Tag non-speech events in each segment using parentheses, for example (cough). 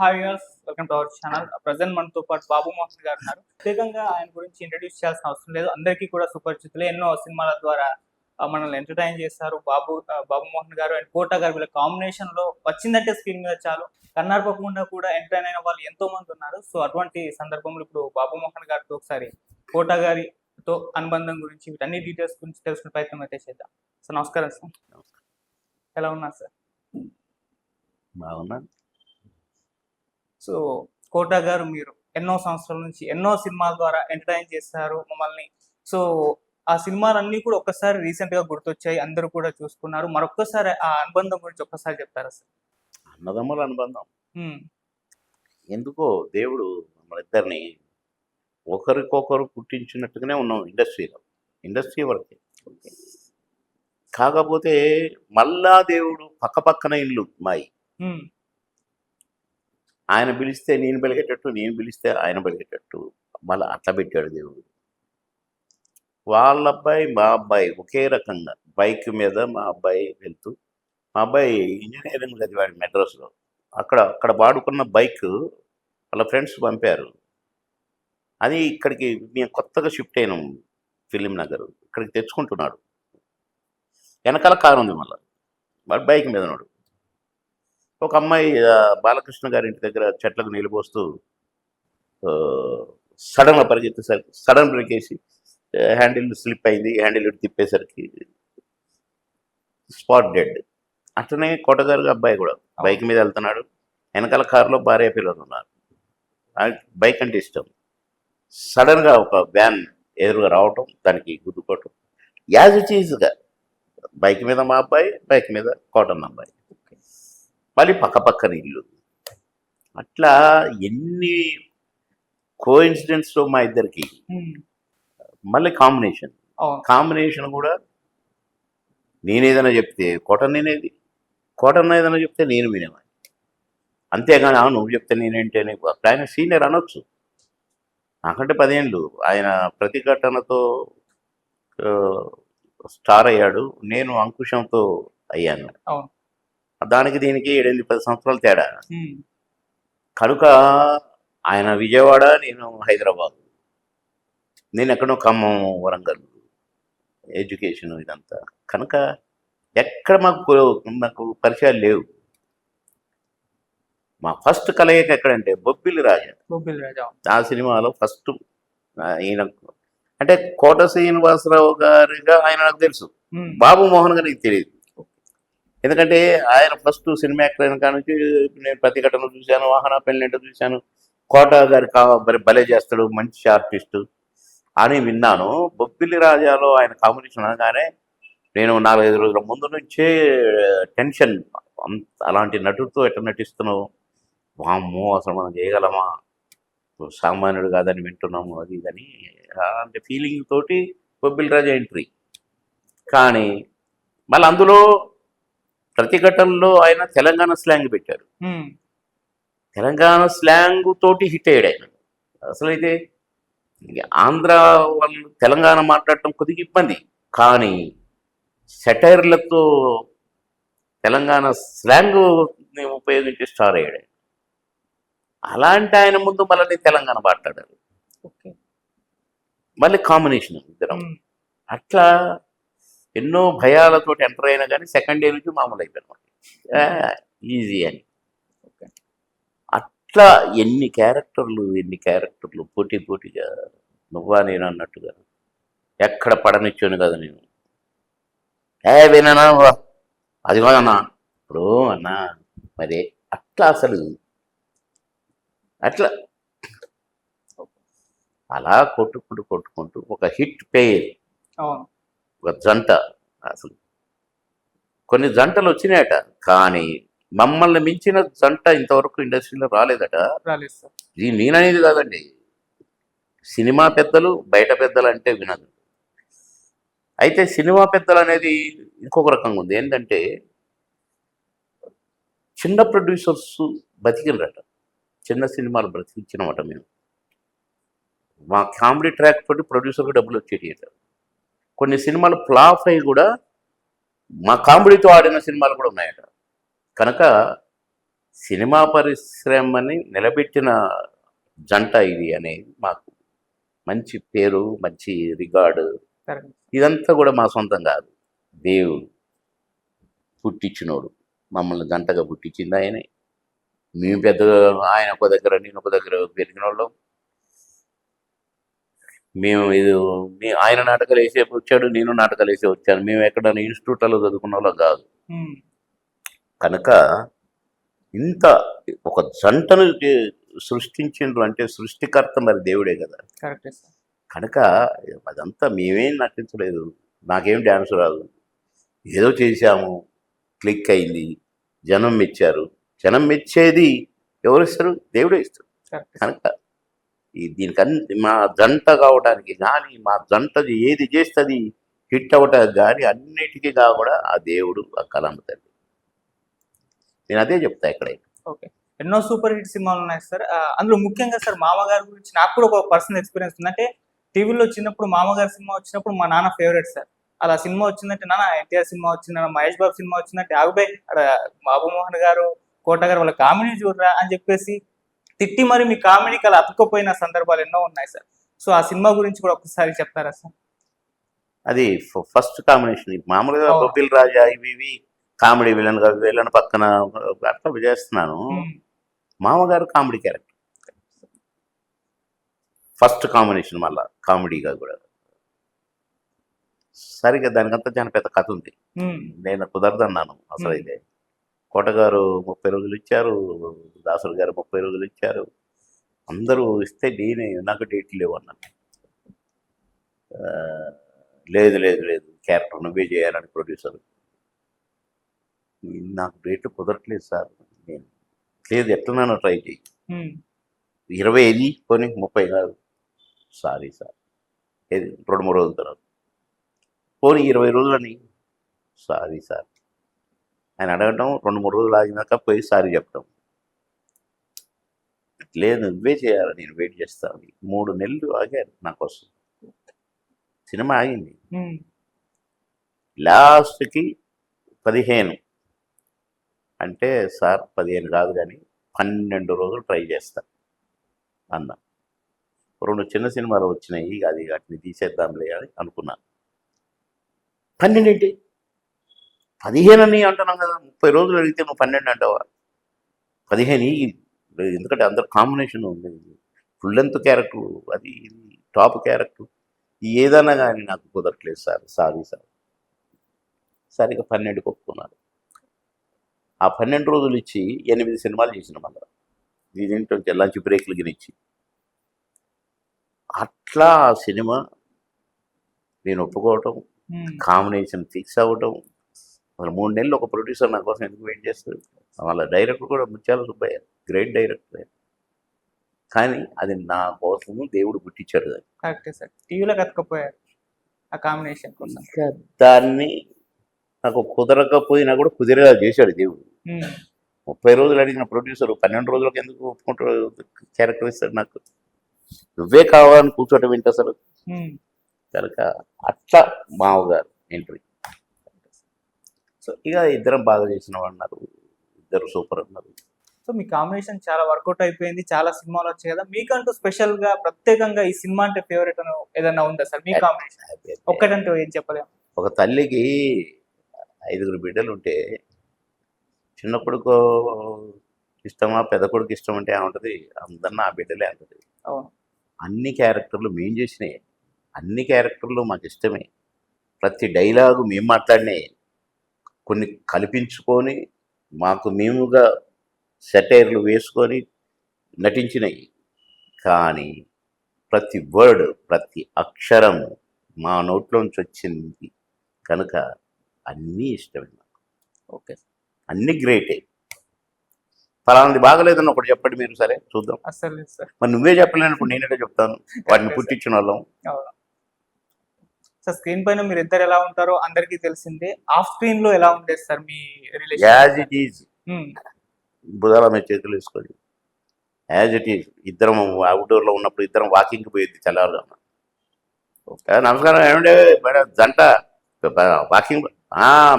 Hi use welcome to our channel. Present మనతో పాటు బాబు మోహన్ గారు ఉన్నారు. ప్రత్యేకంగా ఆయన గురించి ఇంట్రడ్యూస్ చేయాల్సిన అవసరం లేదు. అందరికీ కూడా సుపరిచితులే ఎన్నో సినిమాల ద్వారా మనల్ని ఎంటర్టైన్ చేస్తారు బాబు బాబు మోహన్ గారు. అండ్ కోట గారు వీళ్ళ కాంబినేషన్లో వచ్చిందంటే స్క్రీన్ మీద చాలు. కన్నార్పకుండా కూడా ఎంటర్టైన్ అయిన వాళ్ళు ఎంతో మంది ఉన్నారు. సో అటువంటి సందర్భంలో ఇప్పుడు బాబు మోహన్ గారితో ఒకసారి కోట గారితో అనుబంధం గురించి వీటన్ని డీటెయిల్స్ గురించి తెలుసుకునే ప్రయత్నం అయితే చేద్దాం. సో నమస్కారం సార్. ఎలా ఉన్నారు సార్? బాగున్నా సో కోట గారు మీరు ఎన్నో సంవత్సరాల నుంచి ఎన్నో సినిమాల ద్వారా ఎంటర్టైన్ చేస్తారు మమ్మల్ని. సో ఆ సినిమాలన్నీ కూడా ఒక్కసారి రీసెంట్గా గుర్తొచ్చాయి. అందరూ కూడా చూసుకున్నారు. మరొక్కసారి ఆ అనుబంధం గురించి ఒక్కసారి చెప్తారా సార్? అన్నదమ్ముల అనుబంధం. ఎందుకో దేవుడు మనిద్దరిని ఒకరికొకరు పుట్టించినట్టుగానే ఉన్నాం ఇండస్ట్రీలో. ఇండస్ట్రీ వరకే. కాకపోతే మళ్ళా దేవుడు పక్క పక్కన ఇల్లు మాయి. ఆయన పిలిస్తే నేను పెరిగేటట్టు నేను పిలిస్తే ఆయన పెరిగేటట్టు మళ్ళీ అట్లా పెట్టాడు దేవుడు. వాళ్ళ అబ్బాయి మా అబ్బాయి ఒకే రకంగా బైక్ మీద మా అబ్బాయి వెళ్తూ మా అబ్బాయి ఇంజనీరింగ్ చదివాడు మెడ్రాస్లో. అక్కడ అక్కడ వాడుకున్న బైక్ వాళ్ళ ఫ్రెండ్స్ పంపారు. అది ఇక్కడికి మేము కొత్తగా షిఫ్ట్ అయినాం ఫిలిం నగర్. ఇక్కడికి తెచ్చుకుంటున్నాడు. వెనకాల కారు ఉంది మళ్ళీ. వాడు బైక్ మీద ఉన్నాడు. ఒక అమ్మాయి బాలకృష్ణ గారి ఇంటి దగ్గర చెట్లకు నీళ్ళు పోస్తూ సడన్గా పరిగెత్తేసరికి సడన్ బ్రేక్ వేసి హ్యాండిల్ స్లిప్ అయింది. హ్యాండిల్ ఇటు తిప్పేసరికి స్పాట్ డెడ్. అట్లనే కోటగారు అబ్బాయి కూడా బైక్ మీద వెళ్తున్నాడు. వెనకాల కారులో భార్య పిల్లలు ఉన్నారు. బైక్ అంటే ఇష్టం. సడన్గా ఒక వ్యాన్ ఎదురుగా రావటం దానికి గుద్దుకోవటం. యాజ్ ఇట్ ఈజ్గా బైక్ మీద మా అబ్బాయి బైక్ మీద కోటన్ అబ్బాయి. మళ్ళీ పక్క పక్కన ఇల్లు. అట్లా ఎన్ని కో ఇన్సిడెంట్స్లో మా ఇద్దరికి మళ్ళీ కాంబినేషన్ కాంబినేషన్ కూడా నేనేదైనా చెప్తే కోటన్ నేనేది? కోటన్ ఏదైనా చెప్తే నేను వినేవాడిని. అంతేగాని "ఆ, నువ్వు చెప్తే నేనేంటని అప్పుడు ఆయన సీనియర్ అనొచ్చు. నాకంటే పదేళ్ళు ఆయన ప్రతిఘటనతో స్టార్ అయ్యాడు. నేను అంకుశంతో అయ్యాను. దానికి దీనికి ఏడెనిమిది పది సంవత్సరాలు తేడా. కనుక ఆయన విజయవాడ నేను హైదరాబాద్. నేను ఎక్కడో ఖమ్మం వరంగల్. ఎడ్యుకేషన్ ఇదంతా. కనుక ఎక్కడ మాకు మాకు పరిచయాలు లేవు. మా ఫస్ట్ కలయిక ఎక్కడంటే బొబ్బిలి రాజా. బొబ్బిలి రాజా. ఆ సినిమాలో ఫస్ట్ ఈయన అంటే కోట శ్రీనివాసరావు గారిగా ఆయన నాకు తెలుసు. బాబు మోహన్ గారికి తెలియదు. ఎందుకంటే ఆయన ఫస్ట్ సినిమా యాక్టర్ అయిన కానీ నేను ప్రతిఘటన చూశాను వాహన పెళ్ళింట చూశాను. కోట గారి మరి భలే చేస్తాడు మంచి ఆర్టిస్టు అని విన్నాను. బొబ్బిలి రాజాలో ఆయన కాంబినేషన్ అనగానే నేను నాలుగైదు రోజుల ముందు నుంచే టెన్షన్ అంత అలాంటి నటుడితో ఎట్లా నటిస్తున్నావు? వామ్మో అసలు మనం చేయగలమా? సామాన్యుడు కాదని వింటున్నాము అది ఇదని అలాంటి ఫీలింగ్ తోటి బొబ్బిలి రాజా ఎంట్రీ కానీ మళ్ళీ అందులో ప్రతిఘటనలో ఆయన తెలంగాణ స్లాంగ్ పెట్టారు. తెలంగాణ స్లాంగ్ తోటి హిట్ అయ్యాడు ఆయన. అసలు అయితే ఆంధ్ర వాళ్ళు తెలంగాణ మాట్లాడటం కొద్దిగా ఇబ్బంది. కానీ సెటైర్లతో తెలంగాణ స్లాంగ్ ఉపయోగించి స్టార్ అయ్యాడు. అలాంటి ఆయన ముందు మళ్ళీ తెలంగాణ మాట్లాడారు. ఓకే. మళ్ళీ కాంబినేషన్ ఇద్దరం. అట్లా ఎన్నో భయాలతో ఎంటర్ అయినా కానీ సెకండ్ డే నుంచి మామూలు అయిపోయినాం ఈజీ అని. అట్లా ఎన్ని క్యారెక్టర్లు ఎన్ని క్యారెక్టర్లు పోటీ పోటీగా నువ్వా నేను అన్నట్టుగా ఎక్కడ పడనిచ్చాను కదా నేను? ఏ విననా. అది కాదన్నా ఇప్పుడు అన్నా మరి అట్లా అసలు అట్లా అలా కొట్టుకుంటూ కొట్టుకుంటూ ఒక హిట్ పేర్. ఒక జంట అసలు. కొన్ని జంటలు వచ్చినాయట కానీ మమ్మల్ని మించిన జంట ఇంతవరకు ఇండస్ట్రీలో రాలేదట. ఇది నేననేది కాదండి. సినిమా పెద్దలు బయట పెద్దలు అంటే వినదు అయితే సినిమా పెద్దలు అనేది ఇంకొక రకంగా ఉంది. ఏంటంటే చిన్న ప్రొడ్యూసర్స్ బతికినరట. చిన్న సినిమాలు బ్రతికించినమాట మేము. మా కామెడీ ట్రాక్ తోటి ప్రొడ్యూసర్కి డబ్బులు వచ్చేటి కొన్ని సినిమాలు ఫ్లాప్ అయ్యి కూడా మా కామెడీతో ఆడిన సినిమాలు కూడా ఉన్నాయట. కనుక సినిమా పరిశ్రమని నిలబెట్టిన జంట ఇది అనేది మాకు మంచి పేరు మంచి రికార్డు. ఇదంతా కూడా మా సొంతం కాదు. దేవుడు పుట్టించినోడు. మమ్మల్ని జంటగా పుట్టించింది ఆయనే. మేము పెద్దగా ఆయన ఒక దగ్గర నేను ఒక దగ్గర పెరిగిన వాళ్ళం మేము ఇది మీ ఆయన నాటకాలు వేసే వచ్చాడు నేను నాటకాలు వేసే వచ్చాను. మేము ఎక్కడ ఇన్స్టిట్యూట్లో చదువుకున్న వాళ్ళం కాదు. కనుక ఇంత ఒక జంటను సృష్టించిండ్రు అంటే సృష్టికర్త మరి దేవుడే కదా. కనుక అదంతా మేమేం నటించలేదు. నాకేం డ్యాన్స్ రాదు. ఏదో చేశాము. క్లిక్ అయింది. జనం మెచ్చారు. జనం మెచ్చేది ఎవరు ఇస్తారు? దేవుడే ఇస్తారు. కనుక ఈ దీనికి మా జంట కావడానికి కానీ మా జంటది ఏది చేస్తుంది హిట్ అవ్వటానికి కానీ అన్నిటికీ కూడా ఆ దేవుడు ఆ కలమ్మ తల్లి. నేను అదే చెప్తా ఇక్కడ. ఓకే. ఎన్నో సూపర్ హిట్ సినిమాలు ఉన్నాయి సార్. అందులో ముఖ్యంగా సార్ మామగారి గురించి నాకు కూడా ఒక పర్సనల్ ఎక్స్పీరియన్స్ ఉందంటే టీవీలో వచ్చినప్పుడు మామగారి సినిమా వచ్చినప్పుడు మా నాన్న ఫేవరెట్ సార్. అలా సినిమా వచ్చిందంటే నాన్న ఎన్టీఆర్ సినిమా వచ్చిందన్న మహేష్ బాబు సినిమా వచ్చిందంటే ఆగుబాయ్ అక్కడ బాబు మోహన్ గారు కోట గారు వాళ్ళ కామెడీ చూడరా అని చెప్పేసి తిట్టి మరి మీ కామెడీకి అలా అతుక్కపోయిన సందర్భాలు ఎన్నో ఉన్నాయి సార్. సో ఆ సినిమా గురించి కూడా ఒకసారి చెప్తారా సార్? అది ఫస్ట్ కాంబినేషన్. మామూలుగా. బొబ్బిల్ రాజా ఇవి ఇవి కామెడీ విలన్ విలన్ పక్కన అట్లా చేస్తున్నాను. మామగారు కామెడీ క్యారెక్టర్. ఫస్ట్ కాంబినేషన్ మళ్ళా కామెడీగా కూడా. సరిగ్గా దానికంతా చాలా పెద్ద కథ ఉంది. నేను కుదరదన్నాను అసలు అయితే. కోటగారు ముప్పై రోజులు ఇచ్చారు దాసులు గారు ముప్పై రోజులు ఇచ్చారు అందరూ ఇస్తే నేనే నాకు డేట్లు లేవు అన్నాను లేదు లేదు లేదు. క్యారెక్టర్ నువ్వే చేయాలని ప్రొడ్యూసర్. నాకు డేట్లు కుదరట్లేదు సార్. నేను లేదు ఎట్లనైనా ట్రై చేయి. ఇరవై ఐదు కొని ముప్పై కాదు సారీ సార్. ఏది? రెండు మూడు రోజుల తర్వాత. పోనీ ఇరవై రోజులని. Sorry sir. ఆయన అడగటం రెండు మూడు రోజులు ఆగినాక పోయి సారీ చెప్పడం లేదు నువ్వే చేయాలి నేను వెయిట్ చేస్తాను మూడు నెలలు ఆగారు నా కోసం. సినిమా ఆగింది. లాస్ట్కి పదిహేను. అంటే సార్ పదిహేను కాదు కానీ పన్నెండు రోజులు ట్రై చేస్తా అన్న. రెండు చిన్న సినిమాలు వచ్చినాయి అది వాటిని తీసేద్దాంలే అని అనుకున్నాను పన్నెండు పదిహేను అని అంటున్నాం కదా ముప్పై రోజులు అడిగితే నువ్వు పన్నెండు అంటావా? పదిహేను. ఎందుకంటే అందరు కాంబినేషన్ ఉంది. ఫుల్ లెంత్ క్యారెక్టర్ అది టాప్ క్యారెక్టర్ ఏదైనా కానీ నాకు కుదరట్లేదు సార్ సారీ సార్. సరిగ్గా పన్నెండుకి ఒప్పుకున్నారు. ఆ పన్నెండు రోజులు ఇచ్చి ఎనిమిది సినిమాలు చేసిన మళ్ళీ. దీంట్లో లంచ్ బ్రేక్లు గినిచ్చి. అట్లా ఆ సినిమా నేను ఒప్పుకోవటం కాంబినేషన్ ఫిక్స్ అవ్వటం మరి మూడు నెలలు ఒక ప్రొడ్యూసర్ నా కోసం ఎందుకు వెయిట్ చేస్తారు? వాళ్ళ డైరెక్టర్ కూడా ముత్యాల సుబ్బయ్య గ్రేట్ డైరెక్టర్ కానీ అది నా కోసము దేవుడు పుట్టించాడు దాన్ని కరెక్టే సార్. టీవీలో కతకపోయారు ఆ కాంబినేషన్ కోసం. దాన్ని నాకు కుదరకపోయినా కూడా కుదిరేలా చేశాడు దేవుడు. ఉమ్, ముప్పై రోజులు అడిగిన ప్రొడ్యూసర్ పన్నెండు రోజులకు ఎందుకు ఒప్పుకుంటాడు? క్యారెక్టర్ ఇస్తాడు నాకు. నువ్వే కావాలని కూర్చోటం ఏంటి అసలు? ఉమ్. కనుక అట్లా మామగారు ఎంట్రీ సో ఇక ఇద్దరం బాగా చేసిన వాళ్ళు అన్నారు ఇద్దరు సూపర్ అన్నారు. సో మీ కాంబినేషన్ చాలా వర్కౌట్ అయిపోయింది. చాలా సినిమాలు వచ్చాయి కదా. మీకంటూ స్పెషల్గా ప్రత్యేకంగా ఈ సినిమా అంటే ఫేవరెట్ అని ఏదైనా ఉందా సార్? మీ కాంబినేషన్ ఒక్కటంటే ఏం చెప్పలేము ఒక తల్లికి ఐదుగురు బిడ్డలు ఉంటే చిన్న కొడుకు ఇష్టమా పెద్ద కొడుకు ఇష్టం అంటే ఏముంటుంది? అందరినీ ఆ బిడ్డలే అంటది. అన్ని క్యారెక్టర్లు మేము చేసినాయి. అన్ని క్యారెక్టర్లు మాకు ఇష్టమే. ప్రతి డైలాగు మేము మాట్లాడినాయి. కొన్ని కల్పించుకొని మాకు మేముగా సెటైర్లు వేసుకొని నటించినాయి. కానీ ప్రతి వర్డ్ ప్రతి అక్షరం మా నోట్లోంచి వచ్చింది కనుక అన్నీ ఇష్టమే నాకు. ఓకే. అన్నీ గ్రేటే. ఫలానాది బాగలేదని ఒకటి చెప్పండి మీరు సరే చూద్దాం. మరి నువ్వే చెప్పలేనప్పుడు నేనే చెప్తాను? వాటిని (laughs) పుట్టించిన వాళ్ళం. సార్ స్క్రీన్ పైన మీరు ఇద్దరు ఎలా ఉంటారో అందరికీ తెలిసిందే. ఆఫ్ స్క్రీన్లో ఎలా ఉండేది సార్ మీ యాజ్ ఇట్ ఈజ్ రిలేషన్ బుధాల మీద చేతులు వేసుకొని యాజ్ ఇట్ ఈజ్ ఇద్దరం అవుట్డోర్లో ఉన్నప్పుడు ఇద్దరం వాకింగ్కి పోయింది తెల్లవారుగా నమస్కారం. ఏమంటే మేడం జంట? వాకింగ్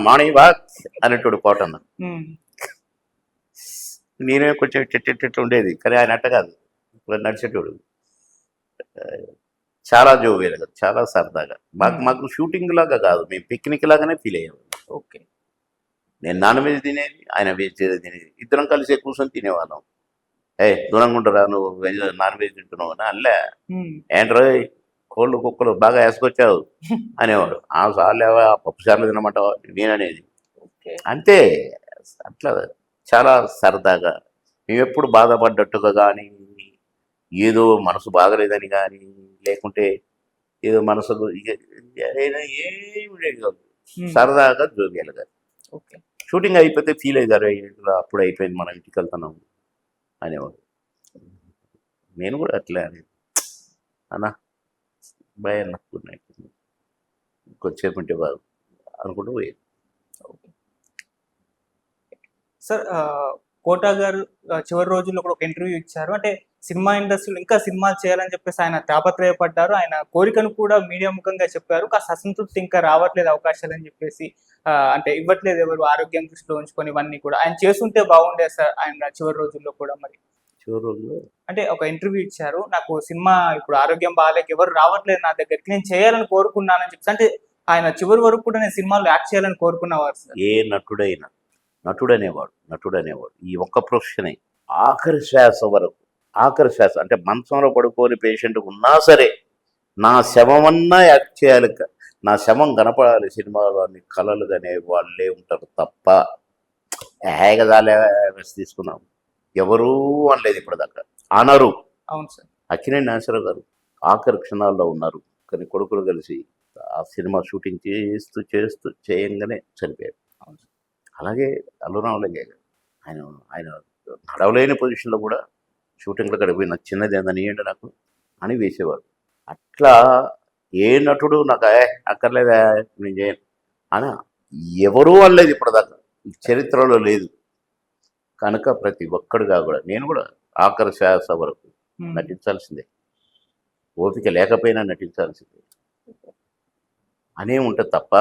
మార్నింగ్ వాక్ అనేటోడు కోటన్న. నేనే కొంచెం చెట్టు ఉండేది. కానీ ఆయన అట్ట కాదు. నడిచేటోడు. చాలా జోవేలుగా చాలా సరదాగా. మాకు. మాకు షూటింగ్ లాగా కాదు మేము పిక్నిక్ లాగానే ఫీల్ అయ్యాము ఓకే. నేను నాన్ వెజ్ తినేది ఆయన వెజ్ తినేది ఇద్దరం కలిసి కూర్చొని తినేవాళ్ళం. ఏ దూరంగా ఉంటారా నువ్వు? వెజ్ నాన్ వెజ్ తింటున్నావు అని అల్లే ఏంట్రో కోళ్ళు కుక్కలు బాగా వేసుకొచ్చావు (laughs) అనేవాడు. ఆ సార్లేవా పప్పు సార్లు తినమంటావా? నేననేది. ఓకే. అంతే. అట్లా చాలా సరదాగా. మేము ఎప్పుడు బాధపడ్డట్టుగా కానీ ఏదో మనసు బాగలేదని కానీ లేకుంటే ఏదో మనసుకు ఏదైనా ఏమి కాదు. సరదాగా జోగియాలుగా ఓకే. షూటింగ్ అయిపోతే ఫీల్ అయ్యారు "ఏంట్రా, అప్పుడు అయిపోయింది మనం ఇంటికి వెళ్తున్నాం అనేవాడు. నేను కూడా అట్లే అని. అన్నా భయం నైట్ ఇంకొచ్చేపు ఉంటే బాగు అనుకుంటూ పోయేది సార్ కోటా గారు చివరి రోజుల్లో కూడా ఒక ఇంటర్వ్యూ ఇచ్చారు. అంటే సినిమా ఇండస్ట్రీలో ఇంకా సినిమాలు చేయాలని చెప్పేసి ఆయన తాపత్రయపడ్డారు. ఆయన కోరికను కూడా మీడియా ముఖంగా చెప్పారు. కాస్త అసంతృప్తి ఇంకా రావట్లేదు అవకాశాలు అని చెప్పేసి అంటే ఇవ్వట్లేదు ఎవరు ఆరోగ్యం దృష్టిలో ఉంచుకొని ఇవన్నీ కూడా. ఆయన చేస్తుంటే బాగుండే సార్ ఆయన చివరి రోజుల్లో కూడా మరి. చివరి రోజుల్లో? అంటే ఒక ఇంటర్వ్యూ ఇచ్చారు. నాకు సినిమా ఇప్పుడు ఆరోగ్యం బాగాలేక ఎవరు రావట్లేదు నా దగ్గరికి. నేను చేయాలని కోరుకున్నానని చెప్పి అంటే ఆయన చివరి వరకు కూడా నేను సినిమాలో యాక్ట్ చేయాలని కోరుకున్నవారు సార్. ఏ నటుడైనా నటుడు అనేవాడు నటుడు అనేవాడు ఈ ఒక్క ప్రొఫెషనే ఆఖరి శ్వాస వరకు ఆఖరి శ్వాస అంటే మంచంలో పడుకోని పేషెంట్ ఉన్నా సరే నా శవమన్నా యాక్ట్ చేయాలి నా శవం కనపడాలి సినిమాలో అన్ని కళలు అనే వాళ్ళే ఉంటారు తప్ప ఏగదాలే తీసుకున్నాం ఎవరూ అనలేదు ఇప్పటిదాకా. అనరు. అవును సార్. అక్కినేని నాగేశ్వరరావు గారు ఆఖరి క్షణాల్లో ఉన్నారు. కానీ కొడుకులు కలిసి ఆ సినిమా షూటింగ్ చేస్తూ చేస్తూ చేయంగానే చనిపోయారు. అవును సార్. అలాగే అల్లురామలింగయ్య గారు. ఆయన ఆయన నడవలేని పొజిషన్లో కూడా షూటింగ్లో గడిపోయి నాకు చిన్నది ఏందని ఏంటి నాకు అని వేసేవారు అట్లా ఏ నటుడు నాకు "ఏ, అక్కర్లేదా నేను చేయను అని ఎవరూ అనలేదు ఇప్పటిదాకా. చరిత్రలో లేదు. కనుక ప్రతి ఒక్కడుగా కూడా నేను కూడా ఆఖరి శ్వాస వరకు నటించాల్సిందే. ఓపిక లేకపోయినా నటించాల్సిందే. అనే ఉంటుంది తప్ప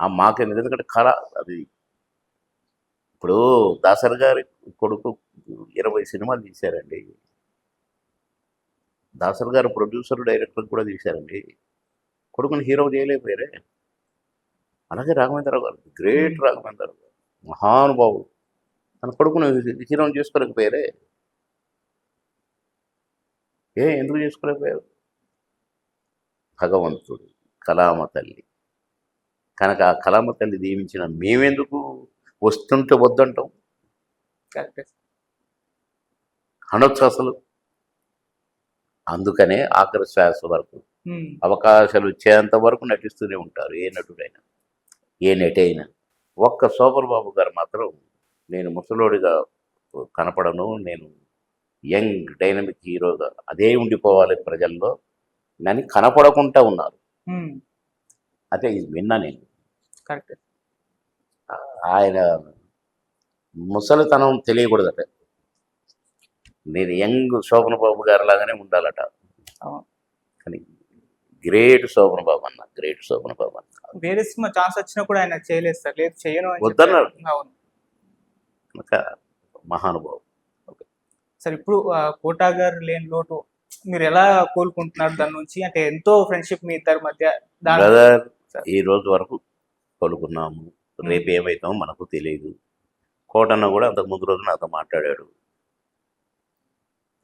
ఆ మాకెందుకు ఎందుకంటే కళ అది ఇప్పుడు దాసరి గారి కొడుకు ఇరవై సినిమాలు తీశారండి. దాసరి గారు ప్రొడ్యూసర్ డైరెక్టర్ కూడా తీశారండి. కొడుకుని హీరో చేయలేకపోయారే? అలాగే రాఘవేంద్రరావు గారు గ్రేట్ రాఘవేంద్రరావు గారు మహానుభావుడు. తన కొడుకుని హీరోని చేసుకోలేకపోయారే? ఏ ఎందుకు చేసుకోలేకపోయారు? భగవంతుడు కళామ తల్లి. కనుక ఆ కళామ తల్లి దీవించిన మేమెందుకు? వస్తుంటే వద్దంటాం. కరెక్టే. అనొచ్చు అసలు అందుకనే ఆఖరి శ్వాస వరకు అవకాశాలు వచ్చేంత వరకు నటిస్తూనే ఉంటారు ఏ నటుడైనా ఏ నటి అయినా ఒక్క శోభన్ బాబు గారు మాత్రం నేను ముసలోడిగా కనపడను నేను యంగ్ డైనమిక్ హీరోగా అదే ఉండిపోవాలి ప్రజల్లో అని కనపడకుండా ఉన్నారు. అదే ఇది విన్నా నేను. కరెక్టే. ఆయన ముసలితనం తెలియకూడదట. నేను యంగ్ శోభన బాబు గారి లాగానే ఉండాలట. కానీ గ్రేట్ శోభన బాబు అన్న గ్రేట్ శోభన బాబు అన్న వేరే సినిమా ఛాన్స్ వచ్చినా కూడా ఆయన చేయలేదు సార్ లేదు చేయను వద్దన్నారు. మహానుభావు సార్ ఇప్పుడు కోటా గారు లేని లోటు మీరు ఎలా కోలుకుంటున్నారు దాని నుంచి? అంటే ఎంతో ఫ్రెండ్షిప్ మీ ఇద్దరి మధ్య. ఈ రోజు వరకు కొలుకున్నాము. రేపు ఏమవుతామో మనకు తెలియదు కోటన్న కూడా అంతకు ముందు రోజు నాతో మాట్లాడాడు.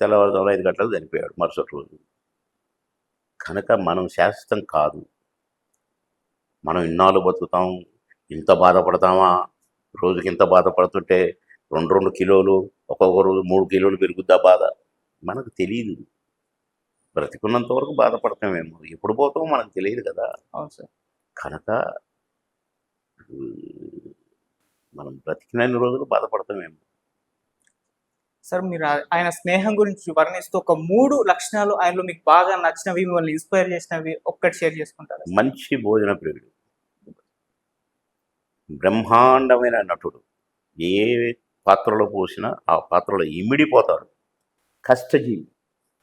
తెల్లవారుజామున ఐదు గంటలకు చనిపోయాడు మరుసటి రోజు. కనుక మనం శాశ్వతం కాదు. మనం ఇన్నాళ్ళు బతుకుతాం ఇంత బాధపడతామా? రోజుకి ఇంత బాధపడుతుంటే రెండు రెండు కిలోలు ఒక్కొక్క రోజు మూడు కిలోలు పెరుగుద్దా బాధ? మనకు తెలియదు బ్రతికున్నంత వరకు బాధపడతామేమో. ఎప్పుడు పోతామో మనకు తెలియదు కదా. కనుక మనం బ్రతికినన్ని రోజులు బాధపడతామేమో. సార్ మీరు ఆయన స్నేహం గురించి వర్ణిస్తూ ఒక మూడు లక్షణాలు ఆయనలో మీకు బాగా నచ్చినవి మిమ్మల్ని ఇన్స్పైర్ చేసినవి ఒక్కటి షేర్ చేసుకుంటారు మంచి భోజన ప్రియుడు. బ్రహ్మాండమైన నటుడు. ఏ పాత్రలో పోసినా ఆ పాత్రలో ఇమిడిపోతాడు. కష్టజీవి.